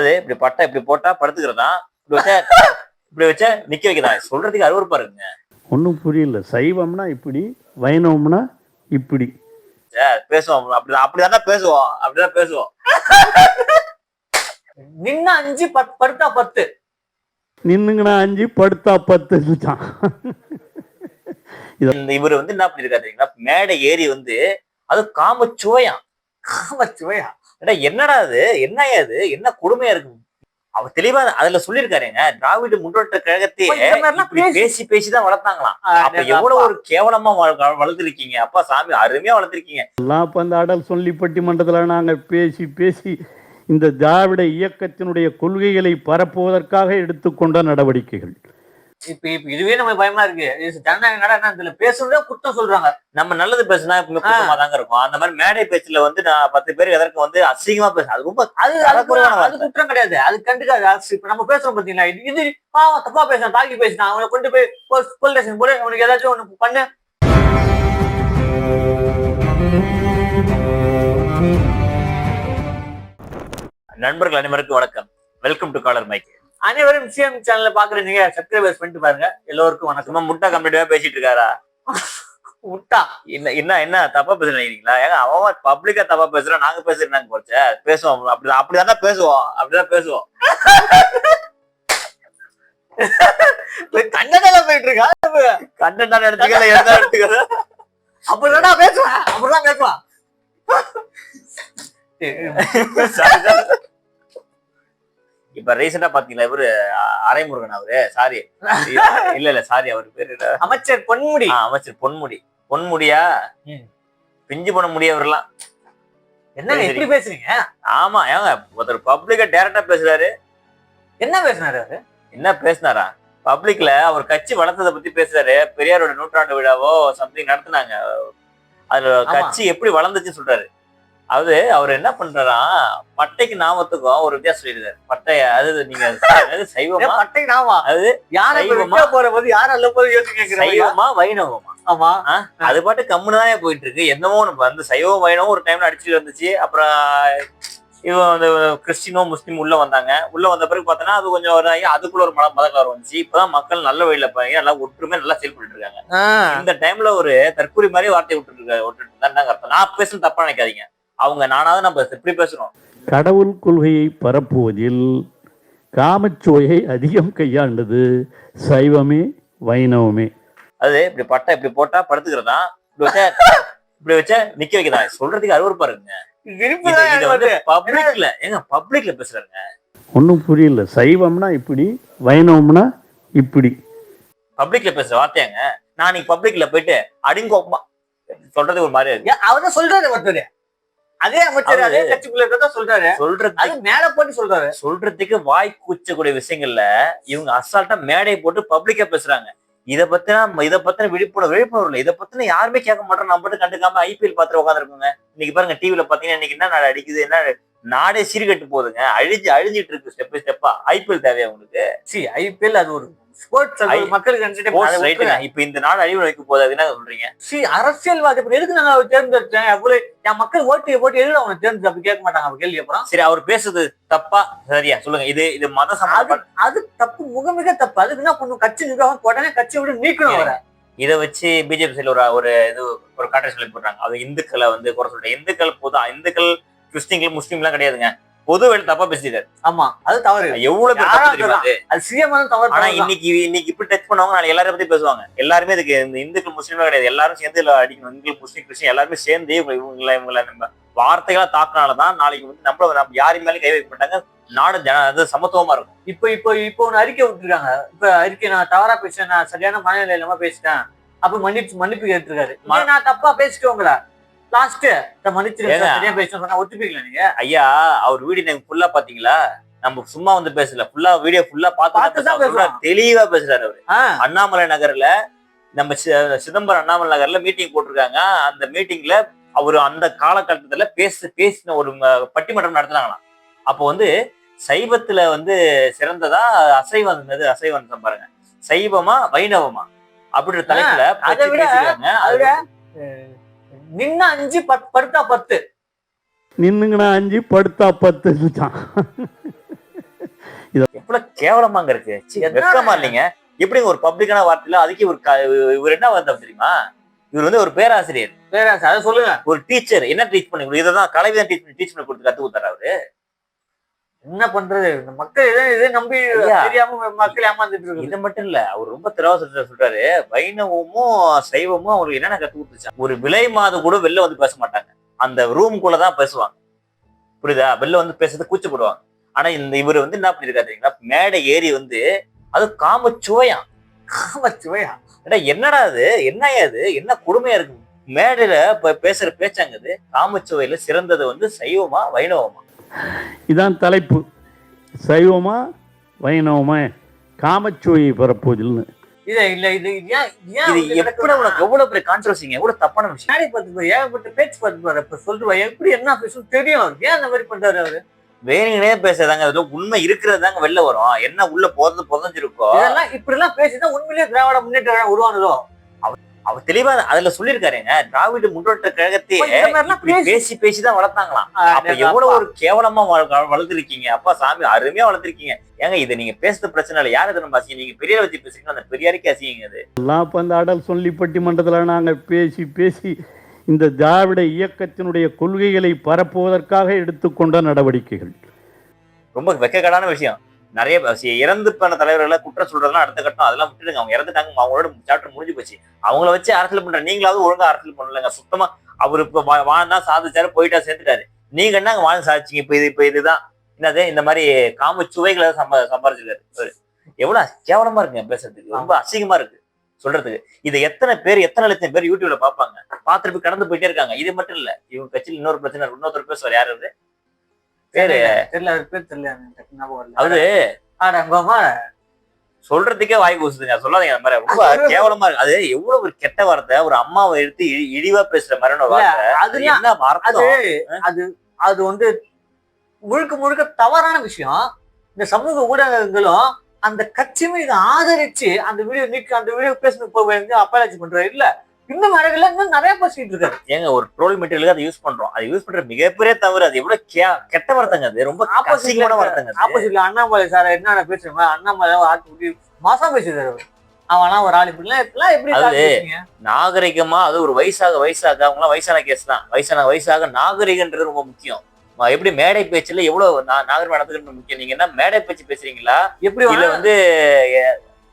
அது இப்படி பட்டை இப்படி போட்டா படுத்துக்கிறதா? இப்படி வச்சா இப்படி வச்சா நிக்க வைக்கிறதா சொல்றதுக்கு அருவருப்பா இருக்குங்க. ஒன்றும் புரியல. சைவம்னா இப்படி வைணவம்னா இப்படி. பேசுவோம். அப்படிதான் அப்படிதான் பேசுவோம். அப்படிதான் பேசுவோம். நின்ன அஞ்சு படுத்தா பத்து. நின்னுங்கண்ணா அஞ்சு படுத்தா பத்து இவர் வந்து என்ன பண்ணிருக்காரு மேடை ஏறி வந்து அது காம சுவையாம் காமச்சுவையா ஏடா என்னடா அது? என்ன அது என்ன கொடுமையா இருக்கு? அவர் தெளிவா அதுல சொல்லியிருக்காருங்க திராவிட முன்னேற்ற கழகத்தையே பேசி- பேசி பேசிதான் வளர்த்தாங்களாம். அப்ப எவ்வளவு ஒரு கேவலமா வள- வளர்த்திருக்கீங்க? அப்பா சாமி அருமையா வளர்த்திருக்கீங்க. எல்லாம் இப்போ அந்த அடல் சொல்லி பட்டிமன்றத்தில் நாங்கள் பேசி பேசி இந்த திராவிட இயக்கத்தினுடைய கொள்கைகளை பரப்புவதற்காக எடுத்துக்கொண்ட நடவடிக்கைகள். இப்ப இப்ப இதுவே நம்ம பயமா இருக்கு. இது ஜனநாயக நாடா என்ன இதுல பேசுறதே குத்தம் சொல்றாங்க. நம்ம நல்லது பேசுனா எப்பவுமே குத்தமா தாங்க இருக்கும். அந்த மாதிரி மேடை பேச்சுல வந்து நான் பத்து பேர் எதற்கு வந்து அசிங்கமா பேச அது ரொம்ப அது அது. குற்றம். கிடையாது. அது கண்டுக்காது. இப்ப நம்ம பேசுறோம் பாத்தீங்களா? இது பாவம் தப்பா பேசுறான். தாக்கி பேசினான் அவனை கொண்டு போய் போலீஸ் ஸ்டேஷன் போய் அவனுக்கு ஏதாச்சும் ஒண்ணு பண்ணு. நண்பர்கள் அனைவருக்கும் வணக்கம். வெல்கம் டு காலர் மைக் அனைவரும் சிஎம் சேனல்ல பாக்குறீங்க சப்ஸ்கிரைபர்ஸ் பண்ணிட்டு பாருங்க. எல்லோருக்கும் வணக்கம். முட்டா கம்ப்ளீட்டா பேசிட்டு இருக்காரா? விட்டா என்ன என்ன என்ன தப்பா பேசுறீங்களா ஏங்க அவன் பப்ளிக்கா தப்பா பேசுறான் நாங்க பேசுறாங்க போச்ச பேசுவோம். அப்படிதான் அப்படிதான் பேசுவோம். அப்படிதான் பேசுவோம். கண்ணதால போயிட்டு இருக்கா? கண்டென்ட் எடுத்துக்கல எதா எடுத்துக்கல? அப்படிதான் பேசுவேன் அப்படிதான் பேசுவான் இப்ப ரீசெண்டா பாத்தீங்களா இவரு அரைமுருகன் அவரு? சாரி. இல்ல இல்ல சாரி அவர் பேரு என்ன? அமைச்சர் பொன்முடி. அமைச்சர் பொன்முடி. பொன்முடியா. பிஞ்சு பண்ண முடியவர்லாம் என்னங்க சரி, இப்படி பேசுறீங்க? ஆமா ஏங்க ஒருத்தர் பப்ளிக்கா டேரக்டா பேசுறாரு. என்ன பேசினாரு அவரு? என்ன பேசினாரா? பப்ளிக்ல அவர் கட்சி வளர்த்ததை பத்தி பேசுறாரு. பெரியாரோட நூற்றாண்டு விழாவோ சம்திங் நடத்துனாங்க. அதுல. கட்சி எப்படி வளர்ந்துச்சுன்னு சொல்றாரு. அது அவர் என்ன பண்றாராம் பட்டைக்கு நாமத்துக்கும் ஒரு வித்தியாசம் சொல்லியிருக்காரு. பட்டைய அது நீங்க அதாவது சைவமா? பட்டை நாமா அது யார போற போது யார் அல்ல போது யோசிச்சு சைவமா வைணவமா? ஆமா. அது பாட்டு கம்முன்னு தான் போயிட்டு இருக்கு என்னமோ ஒண்ணு வந்து சைவம் வைணவம் ஒரு டைம்ல அடிச்சுட்டு வந்துச்சு. அப்புறம் இவன் வந்து கிறிஸ்டினோ முஸ்லீம் உள்ள வந்தாங்க. உள்ள வந்த பிறகு பார்த்தோன்னா அது கொஞ்சம் ஒரு அதுக்குள்ள ஒரு மத மதக்காரம் வந்துச்சு. இப்பதான் மக்கள் நல்ல வழியில பாருங்க நல்லா ஒற்றுமை நல்லா செயல்பட்டு இருக்காங்க இந்த டைம்ல ஒரு தற்கொலை மாதிரி வார்த்தை விட்டுட்டு இருக்காரு விட்டுட்டு இருந்தாங்க அர்த்தம். நான் பேசுறது தப்பா நினைக்காதீங்க. அவங்க நானாவது நம்ம எப்படி பேசுறோம். கடவுள் கொள்கையை பரப்புவதில் காமச்சுவையை அதிகம் கையாண்டது சைவமே வைணவமே. அது இப்படி பட்டை இப்படி போட்டா படுத்துக்கிறதா? இப்படி வச்சா இப்படி வச்சா நிக்க வைக்கிறதா? சொல்றதுக்கு அருவருப்பா இருக்குங்க. இது- வந்து. பப்ளிக்ல ஏங்க பப்ளிக்ல பேசுறாங்க ஒன்றும் புரியல. சைவம்னா இப்படி வைணவம்னா இப்படி. பப்ளிக்ல பேசுற வார்த்தையாங்க. நான் நீ பப்ளிக்ல போயிட்டு அடிங்கோப்பா சொல்றது ஒரு மாதிரி இருக்கு. அவர்தான் சொல்றாரு ஒருத்தர். அதே அமைச்சர் அதே கட்சிக்குள்ள இருக்கதான் சொல்றாரு. சொல்றது அது மேல போட்டு சொல்றாரு. சொல்றதுக்கு வாய் கூச்சக்கூடிய விஷயங்கள்ல இவங்க அசால்ட்டா மேடை போட்டு பப்ளிக்கா பேசுறாங்க. இத பத்தின இத பத்தின விழிப்புணர்வு விழிப்புணர்வு இல்லை. இதை பத்தின யாருமே கேட்க மாட்டோம் நம்ம மட்டும் கண்டுக்காம ஐபிஎல் பாத்துட்டு உட்காந்துருக்கோங்க இன்னைக்கு பாருங்க டிவில பாத்தீங்கன்னா இன்னைக்கு என்ன நாடு அடிக்குது என்ன நாடே சீர்கட்டு போகுதுங்க. அழிஞ்சு அழிஞ்சிட்டு இருக்கு ஸ்டெப் ஸ்டெப்பா ஐபிஎல் தேவையா உங்களுக்கு? சி ஐபிஎல் அது ஒரு ஸ்போர்ட்ஸ் மக்களுக்கு இப்ப இந்த நாடு அழிவு வைக்க போகுது என்ன சொல்றீங்க? சி அரசியல்வாதி எதுக்கு நாங்க அவரை தேர்ந்தெடுத்தேன்? அவ்வளவு என் மக்கள் ஓட்டு போட்டு எதுக்கு அவனை தேர்ந்தெடுத்து அப்படி கேட்க மாட்டாங்க? அப்ப கேள்வி அப்புறம். சரி அவர் பேசுறது தப்பா? சரியா சொல்லுங்க. இது இது மத அது தப்பு முக மிக தப்பு. அதுக்கு என்ன பண்ணும்? கட்சி நிர்வாகம் உடனே கட்சியை விட்டு நீக்கணும் அவரை. இதை வச்சு பிஜேபி சைடுல ஒரு ஒரு இது ஒரு சொல்லி போடுறாங்க. அது இந்துக்களை வந்து குறை சொல்லிட்டு இந்துக்கள் பொது இந்துக்கள் கிறிஸ்டின்கள் முஸ்லீம்லாம் கிடையாதுங்க. பொது வேலை தப்பா பேசிட்டாரு. ஆமா அது தவறு. எவ்வளவு பேர் தப்பு தெரியுமா அது? அது சிஎம் தவறு ஆனா தான். இன்னைக்கு இன்னைக்கு இப்படி டச் பண்ணவங்க நாளைக்கு எல்லாரும் பத்தி பேசுவாங்க. எல்லாருமே இதுக்கு இந்த இந்துக்கள் முஸ்லீம்லாம் கிடையாது. எல்லாரும் சேர்ந்து இதுல அடிக்கணும். இந்துக்கள் முஸ்லீம் கிறிஸ்டின் எல்லாருமே சேர்ந்து இவங்க இவங்களை இவங்களை நம்ம வார்த்தைகளா தாக்குனாலதான் நாளைக்கு வந்து நம்மள நம்ம யாரு மேலே கை வைக்க மாட்டாங்க. நாடு ஜன அது சமத்துவமா இருக்கும். இப்போ இப்போ இப்போ ஒன்று அறிக்கை விட்டுருக்காங்க. இப்ப அறிக்கை நான் தவறா பேசிட்டேன் நான் சரியான மனநிலை இல்லாம பேசிட்டேன். அப்ப மன்னிப்பு மன்னிப்பு கேட்டிருக்காரு. ம- நான் தப்பா பேசிட்டு உங்களை? லாஸ்ட் சொன்னா ஒத்துப்பீங்களா நீங்க? ஐயா அவர் நீங்க ஃபுல்லா பாத்தீங்களா? நம்ம சும்மா வந்து பேசல. ஃபுல்லா வீடியோ ஃபுல்லா பார்த்து தான். தெளிவா பேசுறாரு அவரு. அண்ணாமலை நகர்ல நம்ம சிதம்பரம் அண்ணாமலை நகர்ல மீட்டிங் போட்டிருக்காங்க. அந்த மீட்டிங்ல அவர் அந்த காலகட்டத்துல பேச பேசின ஒரு பட்டிமன்றம் நடத்துனாங்களாம். அப்போ வந்து சைவத்துல வந்து சிறந்ததா அசைவம் அசைவம் பாருங்க. சைவமா வைணவமா? அப்படின்ற தலைப்புல அதை விட- விட நின்ன அஞ்சு பத் படுத்தா பத்து. நின்னுங்கண்ணா அஞ்சு படுத்தா பத்து தான் இவ்வளவு கேவலமாங்க இருக்கு? வெக்கமா இல்லைங்க. எப்படிங்க ஒரு பப்ளிக்கான வார்த்தையில அதுக்கு ஒரு இவர் என்ன வந்தோம் தெரியுமா? இவர் வந்து ஒரு பேராசிரியர். வேற அதை சொல்லுங்க. ஒரு டீச்சர். என்ன டீச் பண்ணி கலை தான் டீச் பண்ணி டீச் பண்ணி கொடுத்து கத்து கொடுத்தாரு அவரு. என்ன பண்றது? இந்த மக்கள் இதை இதை நம்பி. தெரியாம மக்கள் ஏமாந்துட்டு இருக்கு இது மட்டும் இல்ல அவர் ரொம்ப திராவசத்தை சொல்றாரு. வைணவமும் சைவமும் அவருக்கு என்னென்ன கத்து கொடுத்துச்சா ஒரு விலை மாத கூட வெளில வந்து பேச மாட்டாங்க. அந்த ரூம்குள்ள தான் பேசுவாங்க. புரியுதா? வெளில வந்து பேசுறது கூச்சப்படுவாங்க. ஆனா இந்த இவர் வந்து என்ன பண்ணிருக்காரு தெரியுங்களா? மேடை ஏறி வந்து அது காம சுவையாம் காமச்சுவையா? ஏடா என்னடா இது என்னய்யா இது? என்ன கொடுமையா இருக்கு? மேடையில இப்ப பேசுற பேச்சாங்குது காமச்சுவையில சிறந்தது வந்து சைவமா வைணவமா? இதான் தலைப்பு. சைவமா வைணவமா? காமச்சுவையை பரப்புவதில்னு இது இல்ல இது ஏன் ஏன் இது அப்படி எப்படி நடக்குதுன்னா, உனக்கு எவ்வளவு பெரிய கான்ட்ரவர்சிங்க எவ்வளவு தப்பான விஷயம்? மேடை பார்த்து ஏகப்பட்ட பேச்சு பார்த்து பாரு இப்ப சொல்லுவா எப்படி என்ன பேசும் தெரியும். ஏன் அந்த மாதிரி பண்றாரு அவரு? வேணுங்கனே பேசுறதாங்க உண்மை இருக்கிறது தாங்க வெளில வரும். என்ன உள்ள போறது புதஞ்சிருக்கோ? இதெல்லாம் இப்படி எல்லாம் பேசிதான் உண்மையிலேயே திராவிட முன்னேற்ற கழகம் உருவானதோ? அவர் தெளிவா அதுல சொல்லிருக்காருங்க திராவிட மாதிரிலாம் இப்படி பேசி- பேசி பேசி தான் வளர்த்தாங்களாம். அப்ப எவ்வளவு ஒரு கேவலமா வள- வளர்த்திருக்கீங்க? அப்பா சாமி அருமையா வளர்த்திருக்கீங்க. ஏங்க இதை நீங்க பேசுறது பிரச்சனை இல்லை. யாரை நம்ம அசிங்க? நீங்க பெரியார் வச்சு பேசுறீங்க அந்த பெரியாருக்கே அசிங்க அது எல்லாம் இப்போ அந்த அடல் சொல்லி பட்டிமன்றத்தில் நாங்கள் பேசி பேசி இந்த திராவிட இயக்கத்தினுடைய கொள்கைகளை பரப்புவதற்காக எடுத்துக்கொண்ட நடவடிக்கைகள். ரொம்ப வெக்கக்கடான விஷயம். நிறைய இறந்து போன தலைவர்களை குற்றம் சொல்றதெல்லாம் அடுத்த கட்டம் அதெல்லாம் விட்டுடுங்க. அவங்க இறந்துட்டாங்க அவங்களோட சாப்டர் முடிஞ்சு போச்சு. அவங்கள வச்சு அரசியல் பண்ற நீங்களாவது ஒழுங்கா அரசியல் பண்ணலங்க. சுத்தமா அவர் இப்ப வாழ்ந்தா சாதிச்சாரு போயிட்டா சேர்த்துட்டாரு. நீங்க என்னங்க வாழ்ந்து சாதிச்சீங்க? இப்ப இது இப்ப இதுதான். என்னது? இந்த மாதிரி காம சுவைகளை சம்ப சம்பாரிச்சிருக்காரு இவரு. எவ்வளவு கேவலமா இருக்குங்க பேசுறதுக்கு. ரொம்ப அசிங்கமா இருக்கு சொல்றதுக்கு. இதை எத்தனை பேர் எத்தனை லட்சம் பேர் யூடியூப்ல பாப்பாங்க? பார்த்துட்டு போய் கடந்து போயிட்டே இருக்காங்க. இது மட்டும் இல்ல இவங்க கட்சியில் இன்னொரு பிரச்சனை. இன்னொருத்தர் பேசுவார். யாரு பேரு? தெரியல அவர் பேர் தெரியல ஞாபகம். அவரு? ஆடங்கமா சொல்றதுக்கே வாய் கூசுதுங்க சொல்லாதீங்க அந்த மாதிரி. ரொம்ப கேவலமா இருக்கு. அது எவ்வளவு ஒரு கெட்ட வார்த்தை. ஒரு அம்மாவை எடுத்து இழி- இழிவா பேசுற மாதிரி ஒரு வார்த்தை. அது என்ன அது அர்த்தம்? அது அது வந்து முழுக்க முழுக்க தவறான விஷயம். இந்த சமூக ஊடகங்களும் அந்த கட்சியுமே இதை ஆதரிச்சு அந்த வீடியோ நீக்க அந்த வீடியோ பேசணும் வந்து அப்பாலாஜி பண்றாரு இல்ல. இன்னும் நிறைய இன்னும் நிறைய பேசிட்டு இருக்காரு. ஏங்க ஒரு ட்ரோல் மெட்டீரியலுக்கு அதை யூஸ் பண்றோம். அது யூஸ் பண்ற மிகப்பெரிய தவறு அது எவ்வளவு கெட்ட வார்த்தைங்க அது. ரொம்ப அசிங்கமான வார்த்தைங்க. ஆப்போசிட்ல அண்ணாமலை சார் என்னென்ன பேசுறேன் அண்ணாமலை ஆட்டு மாசம் பேசுறாரு அவனா ஒரு ஆள் இப்படிலாம் எப்படி அது-? நாகரிகமா அது ஒரு வயசாக வயசாக அவங்களாம் வயசான கேஸ் தான். வயசான வயசாக நாகரிகன்றது ரொம்ப முக்கியம். எப்படி மேடை பேச்சுல எவ்வளவு நாகரிகம் நடந்துக்கிறது முக்கியம். நீங்க என்ன மேடை பேச்சு பேசுறீங்களா? எப்படி வந்து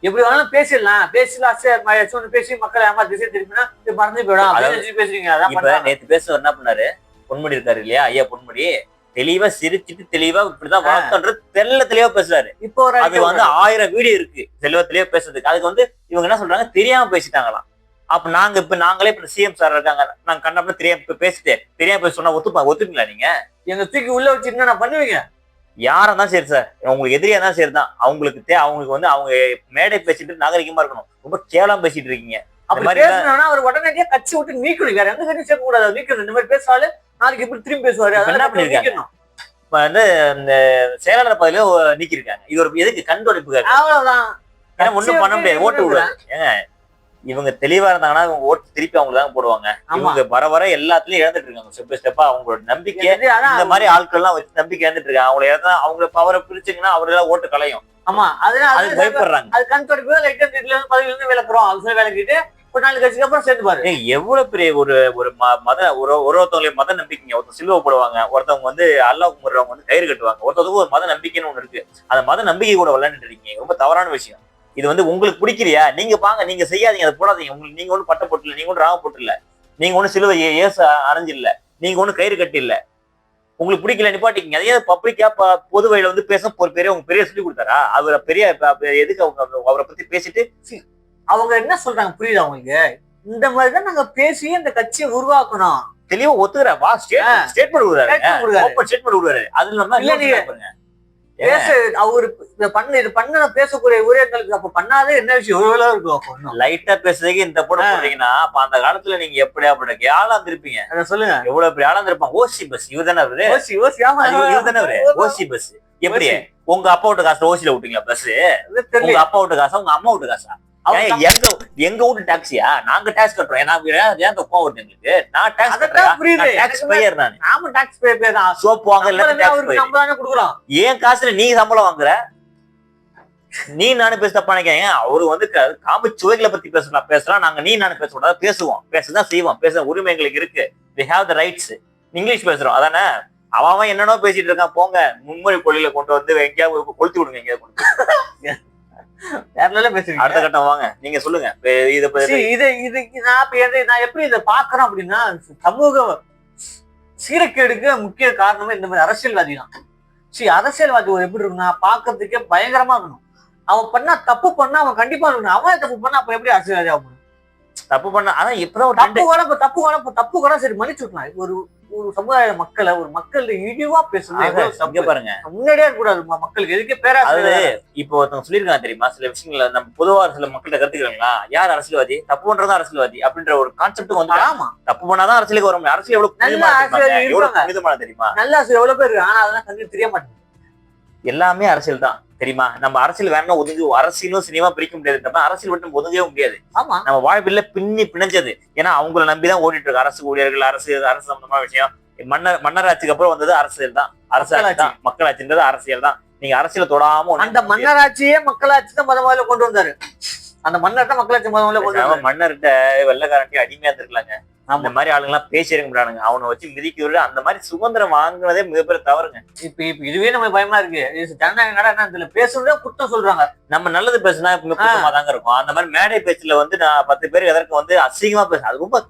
எப்படி வேணாலும் பேசிடலாம். பேசலாம் பேசி மக்களை ஏமா திசை திருப்பினா மறந்து போயிடும். பேசுறீங்க. நேத்து பேசுவர் என்ன பண்ணாரு? பொன்முடி இருக்காரு இல்லையா? ஐயா பொன்முடி. தெளிவா சிரிச்சிட்டு தெளிவா இப்படிதான் வளர்த்தன்றது தெல்ல தெளிவா பேசுறாரு. இப்போ அது வந்து ஆயிரம் வீடியோ இருக்கு. தெளிவா தெளிவா பேசுறதுக்கு. அதுக்கு வந்து இவங்க என்ன சொல்றாங்க? தெரியாம பேசிட்டாங்களாம். அப்ப நாங்க இப்ப நாங்களே இப்ப சிஎம் சார் இருக்காங்க. நாங்க கண்ணப்ப தெரியாம பேசிட்டு தெரியாம பேச சொன்னா ஒத்துப்பா ஒத்துப்பீங்களா நீங்க? எங்க தூக்கி உள்ள வச்சு என்ன பண்ணுவீங்க? யாரா தான் சரி சார் உங்களுக்கு எதிரியா தான் சரி தான். அவங்களுக்கு தே அவங்களுக்கு வந்து அவங்க மேடை பேசிட்டு நாகரிகமா இருக்கணும். ரொம்ப கேவலம் பேசிட்டு இருக்கீங்க. அவர் உடனடியா கட்சி விட்டு நீக்கணும். வேற எந்த கட்சியும் சேர்க்க கூடாது நீக்கணும். இந்த மாதிரி பேசுவாரு. நாளைக்கு எப்படி திரும்பி பேசுவாரு? என்ன பண்ணிருக்காங்க? இப்ப வந்து இந்த செயலாளர் பதவியில நீக்கிருக்காங்க இது ஒரு எதுக்கு கண்தொடைப்பு அவ்வளவுதான். ஏன்னா ஒண்ணும் பண்ண முடியாது. ஓட்டு விடுவாங்க ஏங்க இவங்க தெளிவா இருந்தாங்கன்னா இவங்க ஓட்டு திருப்பி அவங்களுக்கு தான் போடுவாங்க. இவங்க வர வர எல்லாத்துலயும் இழந்துட்டு இருக்காங்க. ஸ்டெப் ஸ்டெப்பா அவங்களோட நம்பிக்கை இந்த மாதிரி ஆட்கள் எல்லாம் வச்சு நம்பிக்கை இழந்துட்டு இருக்காங்க. அவங்கள இழந்தா அவங்கள பவரை பிரிச்சுங்கன்னா அவரெல்லாம் ஓட்டு கலையும் ஆமா. அதனால அது பயப்படுறாங்க. அது கண் தொடர்பு லைட்டா இதுல இருந்து பதவியில இருந்து விளக்குறோம் சொல்லி விளக்கிட்டு ஒரு நாலு கட்சிக்கு அப்புறம் சேர்த்து பாரு ஏங்க, எவ்வளவு பெரிய ஒரு ஒரு மத ஒரு ஒரு ஒருத்தவங்களுடைய மத நம்பிக்கைங்க. ஒருத்தர் சிலுவை போடுவாங்க ஒருத்தவங்க வந்து அல்லாஹ் கும்பிடுறவங்க வந்து கயிறு கட்டுவாங்க. ஒருத்தவங்க ஒரு மத நம்பிக்கைன்னு ஒண்ணு இருக்கு. அந்த மத நம்பிக்கை கூட விளையாண்டுட்டு இருக்கீங்க. ரொம்ப தவறான விஷயம். இது வந்து உங்களுக்கு பிடிக்கலையா நீங்க பாங்க நீங்க செய்யாதீங்க அதை போடாதீங்க. உங்களுக்கு நீங்க ஒன்றும் பட்ட போட்டு இல்ல நீங்க ஒன்றும் ராம போட்டு இல்ல நீங்க ஒன்றும் சிலுவை ஏசு அணைஞ்சு இல்ல நீங்க ஒன்றும் கயிறு கட்டி இல்ல உங்களுக்கு பிடிக்கல நிப்பாட்டிக்கிங்க. அதே பப்ளிக்கா பொது வழியில வந்து பேச ஒரு பெரிய உங்க பெரிய சொல்லி கொடுத்தாரா? அவரை பெரிய எதுக்கு அவங்க அவரை பத்தி பேசிட்டு? அவங்க என்ன சொல்றாங்க? புரியுது அவங்களுக்கு இந்த மாதிரி தான் நாங்க பேசி இந்த கட்சியை உருவாக்கணும். தெளிவா ஒத்துக்கிற? வா ஸ்டேட்மெண்ட் விடுறாரு. ஸ்டேட்மெண்ட் விடுவாரு அது இல்லாம இல்ல, நீங்க- பாருங்க. பேச அவரு பண்ண இது பண்ண பேசக்கூடிய உரையாடலுக்கு அப்ப பண்ணாதே என்ன விஷயம்? எவ்வளவு இருக்கும் லைட்டா பேசுறதுக்கு இந்த படம் ஆ. போடுறீங்கன்னா அப்ப அந்த காலத்துல நீங்க எப்படி அப்படி ஆளா இருந்திருப்பீங்க அத சொல்லுங்க. எவ்வளவு பெரிய ஆளா இருப்பாங்க ஓசி பஸ் இவர் தானே அவரு? யோசி யோசி ஆமா. இவர் தானே அவரு? ஓசி. பஸ் எப்படி? ஓசி. உங்க அப்பா விட்டு காசு ஓசில விட்டீங்களா பஸ் உங்க அப்பா விட்டு காசா உங்க அம்மா விட்டு காசா? எங்க எங்க வீட்டு டாக்ஸியா நாங்க டாக்ஸ் கட்டுறோம். ஏன்னா ஏன் கோவம் வருது எங்களுக்கு? நான் டாக்ஸ் கட்டுறேன். டாக்ஸ் பையர் நான் நாம டாக்ஸ் பே பே தான். சோப்பு வாங்க பையர் கொடுக்குறோம். ஏன் காசுல நீ சம்பளம் வாங்குற? நீ நானும் பேச தப்பா நினைக்கிறேன் அவரு வந்து காம சுவைகளை பத்தி பேசலாம் பேசலாம் நாங்க நீ நானும் பேசக்கூடாது பேசுவோம். பேசதான் செய்வோம். பேச உரிமை எங்களுக்கு இருக்கு. We have the rights English பேசுறோம். அதானே? அவன் அவன் என்னென்னோ பேசிட்டு இருக்கான். போங்க. முன்மொழி கொள்கையில கொண்டு வந்து எங்கேயாவது கொளுத்தி விடுங்க எங்கேயாவது level பேசுறீங்க அடுத்த கட்டம் வாங்க. நீங்க சொல்லுங்க. இத இது இது நான் இப்ப எதை- நான் எப்படி இதை பாக்குறேன் அப்படின்னா சமூக சீரக்கேடுக்கு முக்கிய காரணமே இந்த மாதிரி அரசியல்வாதி தான். சரி அரசியல்வாதி ஒரு எப்படி இருக்குன்னா பாக்குறதுக்கே பயங்கரமா இருக்கணும். அவன் பண்ணா தப்பு பண்ணா அவன் கண்டிப்பா இருக்கணும். அவன் தப்பு பண்ணா அப்ப எப்படி அரசியல்வாதி ஆக முடியும்? தப்பு பண்ண அதான் இப்பதான் தப்பு கூட தப்பு கூட தப்பு கூட சரி மன்னிச்சு விடலாம் ஒரு ஒரு சமுதாய மக்களை ஒரு மக்கள் இழிவா பேசுறது பாருங்க. முன்னாடியே ம- மக்களுக்கு எதுக்கு அது பேராசிரியர் இப்போ ஒருத்தவங்க சொல்லியிருக்காங்க தெரியுமா? சில விஷயங்கள நம்ம பொதுவா சில மக்கள்கிட்ட கத்துக்கிறீங்களா? யார் அரசியல்வாதி? தப்பு பண்றதா அரசியல்வாதி அப்படின்ற ஒரு கான்செப்ட் வந்து ஆமா. தப்பு பண்ணாதான் அரசியலுக்கு வர முடியும் அரசியல் எவ்வளவு நல்ல அரசியல் தெரியுமா? நல்ல ஆசிரியர் எவ்வளவு பேர் ஆனா அதெல்லாம் கண்ணுக்கு தெரிய மாட்டேங்குது. எல்லாமே அரசியல் தான் தெரியுமா? நம்ம அரசியல் வேணா ஒதுங்கி அரசியலும் சினிமா பிரிக்க முடியாது. தப்பா அரசியல் மட்டும் நம்ம ஒதுங்கவே முடியாது. ஆமா. நம்ம வாழ்வில் பின்னி பிணைஞ்சது. ஏன்னா அவங்கள நம்பிதான் ஓடிட்டு இருக்கு. அரசு ஊழியர்கள் அரசு அரசு சம்பந்தமான விஷயம். மன்னர் மன்னராட்சிக்கு அப்புறம் வந்தது அரசியல் தான். அரசாட்சி தான். மக்களாட்சின்றது அரசியல் தான். நீங்க அரசியல தொடாம அந்த. மன்னராட்சியே மக்களாட்சி தான் முத முதல்ல கொண்டு வந்தாரு. அந்த மன்னர் தான் மக்களாட்சி முத முதல்ல கொண்டு மன்னர்கிட்ட வெள்ளக்காரன்ட்டி அடிமையா இருந்திருக்கலாங்க. இந்த மாதிரி ஆளுங்க எல்லாம் பேசி இருக்க முடியாதுங்க அவனை வச்சு மிதிக்கிறது அந்த மாதிரி சுதந்திரம் வாங்குனதே மிகப்பெரிய தவறுங்க. இப்ப இப்ப இதுவே நம்ம பயமா இருக்கு. ஜனநாயக நாடா என்ன இதுல பேசுறதே குற்றம் சொல்றாங்க. நம்ம நல்லது பேசினா குற்றமா தாங்க இருக்கும். அந்த மாதிரி மேடை பேச்சுல வந்து நான் பத்து பேர் எதற்கு வந்து அசிங்கமா பேச அது ரொம்ப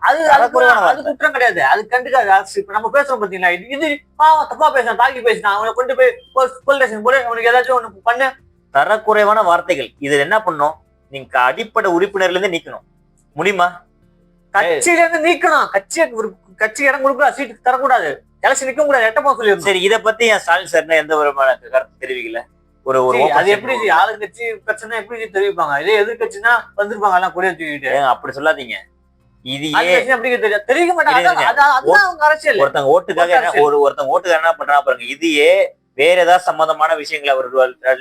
அது குற்றம் கிடையாது. அது கண்டுக்காது. இப்ப நம்ம பேசுறோம் பாத்தீங்களா? இது இது பாவம் தப்பா பேசுறான் தாக்கி பேசினான் அவனை கொண்டு போய் போலீஸ் ஸ்டேஷன் போய் அவனுக்கு ஏதாச்சும் ஒண்ணு பண்ணு. தரக்குறைவான வார்த்தைகள். இதுல என்ன பண்ணும்? நீங்க அடிப்படை உறுப்பினர்ல இருந்து நீக்கணும். முடியுமா? கட்சியில இருந்து நீக்கணும். கட்சியை ஒரு கட்சி இடம் கொடுக்க சீட்டு தரக்கூடாது. எலெக்ஷன் நிக்க கூடாது எட்டப்பா சொல்லியிருந்தோம். சரி இத பத்தி என் ஸ்டாலின் சார் எந்த விதமான கருத்து தெரிவிக்கல? ஒரு ஒரு அது எப்படி. ஆளுங்கட்சி பிரச்சனை எப்படி தெரிவிப்பாங்க? இதே எதிர்கட்சினா வந்திருப்பாங்க எல்லாம் கொடியை தூக்கிட்டு அப்படி சொல்லாதீங்க. இது தெரிவிக்க மாட்டாங்க. ஒருத்தங்க ஓட்டுக்காக. ஒரு ஒருத்தங்க ஓட்டுக்காக என்ன பண்றா பாருங்க. இதையே வேற ஏதாவது சம்பந்தமான விஷயங்களை அவர்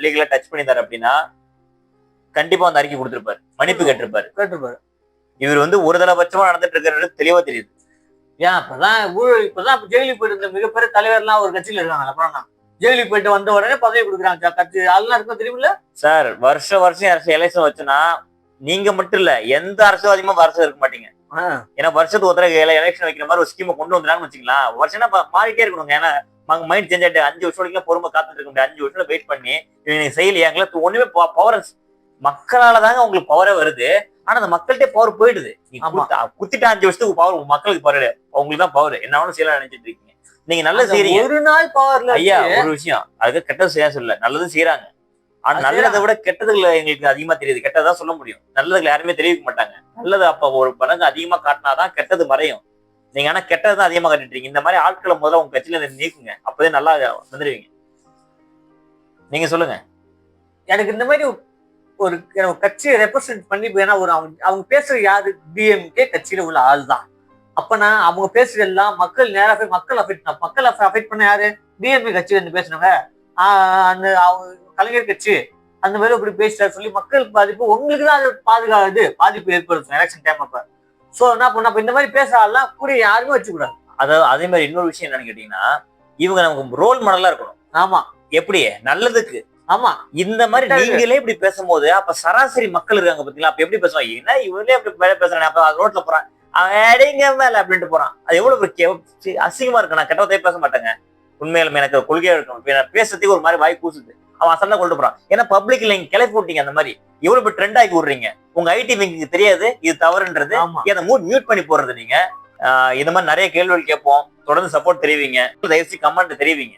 லீகலா டச் பண்ணியிருந்தாரு அப்படின்னா கண்டிப்பா அந்த அறிக்கை கொடுத்திருப்பாரு. மன்னிப்பு கேட்டிருப்பாரு. கேட்டுப்பாரு இவர் வந்து ஒரு தலபட்சமா நடந்துட்டு இருக்கிறது தெளிவா தெரியுது. ஏன் இப்பதான் ஊழல் இப்பதான் இப்ப ஜெயிலுக்கு போயிட்டு இருந்த மிகப்பெரிய தலைவர்லாம் ஒரு கட்சியில இருக்காங்க அப்புறம்? ஜெயிலுக்கு போயிட்டு வந்த உடனே பதவி கொடுக்குறாங்க கட்சி அதெல்லாம் இருக்கும் தெரியுமில்ல? சார் வருஷ வருஷம் அரசு எலெக்ஷன் வச்சுன்னா நீங்க மட்டும் இல்ல எந்த அரசியல்வாதியுமா வருஷம் இருக்க மாட்டீங்க. ஏன்னா வருஷத்துக்கு ஒரு தடவை எலெக்ஷன் வைக்கிற மாதிரி ஒரு ஸ்கீமை கொண்டு வந்துடான்னு வச்சுக்கலாம் வருஷம்னா மாறிட்டே இருக்கணுங்க. ஏன்னா மைண்ட் சேஞ்ச் ஆயிட்டு அஞ்சு வருஷம் வரைக்கும் பொறுமை காத்துட்டு இருக்க முடியாது. அஞ்சு வருஷம் வெயிட் பண்ணி இவங்க செய்யலையாங்களா ஒண்ணுமே பவர் மக்களால தாங்க உங்களுக்கு பவரே வருது. ஆனா அந்த மக்கள்கிட்ட பவர் போயிடுது. குத்திட்ட அஞ்சு வருஷத்துக்கு பவர் மக்களுக்கு பவர் உங்களுக்கு தான் பவர் என்ன வேணும் செய்யலாம் நினைச்சிட்டு இருக்கீங்க. நீங்க நல்லது செய்றீங்க. ஒரு நாள் பவர்ல ஐயா ஒரு விஷயம். அதுக்கு கெட்டது செய்ய சொல்ல நல்லதும் செய்யறாங்க ஆனா நல்லதை விட கெட்டதுல எங்களுக்கு அதிகமா தெரியுது. கெட்டதான் சொல்ல முடியும். நல்லதுல யாருமே தெரிவிக்க மாட்டாங்க. நல்லது அப்ப ஒரு படங்கு அதிகமா காட்டினாதான் கெட்டது மறையும். நீங்க ஆனா கெட்டது தான் அதிகமா காட்டிட்டு இருக்கீங்க இந்த மாதிரி ஆட்களை முதல்ல உங்க கட்சியில நீக்குங்க. அப்பதே நல்லா வந்துருவீங்க. நீங்க சொல்லுங்க. எனக்கு இந்த மாதிரி ஒரு கட்சியை ரெப்ரசென்ட் பண்ணி ஏன்னா ஒரு அவங்க அவங்க பேசுற யாரு? டிஎம்கே கட்சியில உள்ள ஆள் தான் அப்பனா அவங்க பேசுற எல்லாம் மக்கள் நேரா போய் மக்கள் அஃபெக்ட் மக்கள் அஃபெக்ட் பண்ண யாரு? டிஎம்கே கட்சியில இருந்து பேசுனவங்க. அந்த அவங்க கலைஞர் கட்சி அந்த மாதிரி இப்படி பேசுறாரு சொல்லி மக்கள் பாதிப்பு உங்களுக்கு தான் அது பாதுகாது பாதிப்பு ஏற்படுத்தும் எலெக்ஷன் டைம் அப்ப. சோ என்ன பண்ண அப்ப இந்த மாதிரி பேசுறாலாம் கூட யாருமே வச்சுக்கூடாது. அதாவது அதே மாதிரி இன்னொரு விஷயம் என்னன்னு கேட்டீங்கன்னா இவங்க நமக்கு ரோல் மாடலா இருக்கணும். ஆமா. எப்படி? நல்லதுக்கு. ஆமா. இந்த மாதிரி நீங்களே இப்படி பேசும்போது அப்ப சராசரி மக்கள் இருக்காங்க பாத்தீங்களா? அப்ப எப்படி பேசுவாங்க? என்ன இவங்களே அப்படி வேலை பேசுறாங்க? அப்ப ரோட்ல போறான். அடிங்க மேல அப்படின்ட்டு போறான். அது எவ்வளவு அசிங்கமா இருக்கு. நான் கெட்டவத்தையே பேச மாட்டேங்க. உண்மையிலுமே எனக்கு கொள்கையா இருக்கும். இப்ப நான் பேசுறதுக்கு ஒரு மாதிரி வாய் கூசுது அவன் அசண்டா கொண்டு போறான். ஏன்னா பப்ளிக்ல நீங்க கிளப்பி விட்டீங்க அந்த மாதிரி. எவ்வளவு ட்ரெண்ட் ஆக்கி விடுறீங்க. உங்க ஐடி விங்க்கு தெரியாது. இது தவறுன்றது. அதை மூட் மியூட் பண்ணி போடுறது நீங்க? இந்த மாதிரி நிறைய கேள்விகள் கேட்போம். தொடர்ந்து சப்போர்ட் தெரிவிங்க. தயவுசெய்து கமெண்ட் தெரிவிங்க.